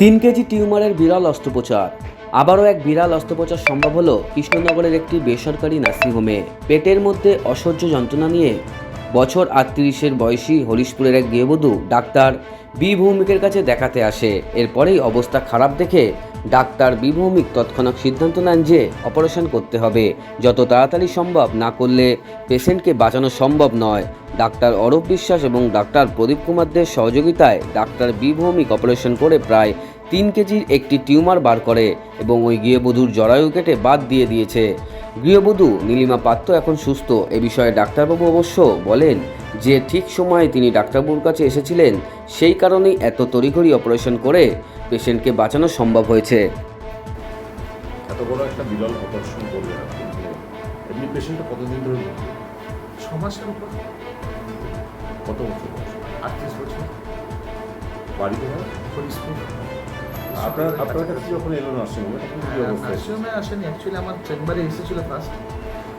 তিন কেজি টিউমারের বিরল অস্ত্রোপচার। আবারও এক বিরাল অস্ত্রোপচার সম্ভব হলো কৃষ্ণনগরের একটি বেসরকারি নার্সিংহোমে। পেটের মধ্যে অসহ্য যন্ত্রণা নিয়ে বছর আটত্রিশের বয়সী হরিশপুরের এক গৃহবধূ ডাক্তার বি ভৌমিকের কাছে দেখাতে আসে। এরপরেই অবস্থা খারাপ দেখে ডাক্তার বি ভৌমিক তৎক্ষণাৎ সিদ্ধান্ত নেন যে অপারেশন করতে হবে। যত তাড়াতাড়ি সম্ভব না করলে পেশেন্টকে বাঁচানো সম্ভব নয়। ডাক্তার অরূপ বিশ্বাস এবং ডাক্তার প্রদীপ কুমারদের সহযোগিতায় ডাক্তার বি ভৌমিক অপারেশন করে প্রায় তিন কেজির একটি টিউমার বার করে এবং ওই গৃহবধূর জরায়ু কেটে বাদ দিয়ে দিয়েছে। গৃহবধূ নীলিমা পাত্র এখন সুস্থ। এ বিষয়ে ডাক্তারবাবু অবশ্য বলেন যে ঠিক সময়ে তিনি ডাক্তারবাবুর কাছে এসেছিলেন, সেই কারণেই এত তড়িঘড়ি অপারেশন করে পেশেন্টকে বাঁচানো সম্ভব হয়েছে। এত বড় একটা বিরল অপারেশন করলেন মানে এমনি পেশেন্টটা কতদিন ধরে মাসের উপর। কত বছর বয়স? আটত্রিশ বছর। বাড়িতে হয় হরিশপুর আপনার আপনার কাছে যখন এলো নার্সিংহোমে তখন কি অবস্থা? নার্সিংহোমে আসেনি। অ্যাকচুয়ালি আমার চেম্বারে এসেছিল ফার্স্ট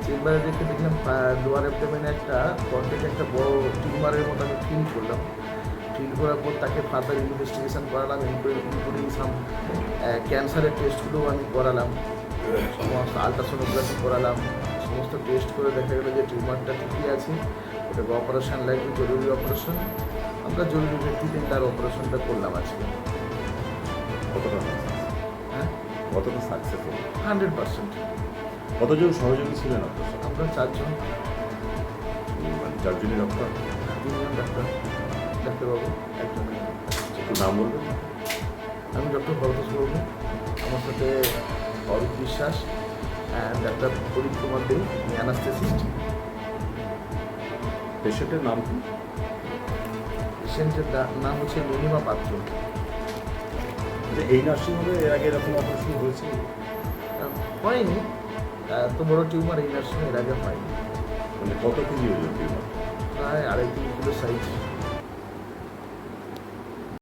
চেম্বারে দেখে দেখলাম লোয়ার অ্যাবডোমেনে একটা একটা বড় টিউমারের মতো আমি ফিল করলাম। ফিল করার পর তাকে ফার্দার ইনভেস্টিগেশন করালাম ইনক্লুডিং সাম ক্যান্সারের টেস্টগুলোও আমি করালাম। সমস্ত আলট্রাসোনোগ্রাফি করালাম। সমস্ত টেস্ট করে দেখা গেলো যে টিউমারটা ঠিকই আছে ওটাকে অপারেশন লাগবে জরুরি অপারেশন আমরা জরুরি ভিত্তিতে তার অপারেশনটা করলাম আজকে। কতটা হ্যাঁ? কতটা সাকসেস হলো? হান্ড্রেড পার্সেন্ট কতজন সহযোগী ছিলেন আপনার সাথে? আমরা চারজন। মানে চারজনই ডক্টর তিনজন ডাক্তার ডাক্তারবাবু একজন একটু নাম বলবেন? আমি ডক্টর ভরতোষ বাবু আমার সাথে অরূপ বিশ্বাস ডাক্তার প্রদীপ কুমার দে অ্যানাস্থেসিস্ট পেশেন্টের নাম কি পেশেন্টের নাম হচ্ছে নীলিমা পাত্র। যে এই নার্সিংহোমে এর আগে এরকম অপারেশন হয়েছে হয়নি। এত বড় টিউমার এই নার্সিং এর আগে হয়নি মানে কত কেজি ওজন টিউমার? প্রায় আড়াই তিন কিলো সাইজ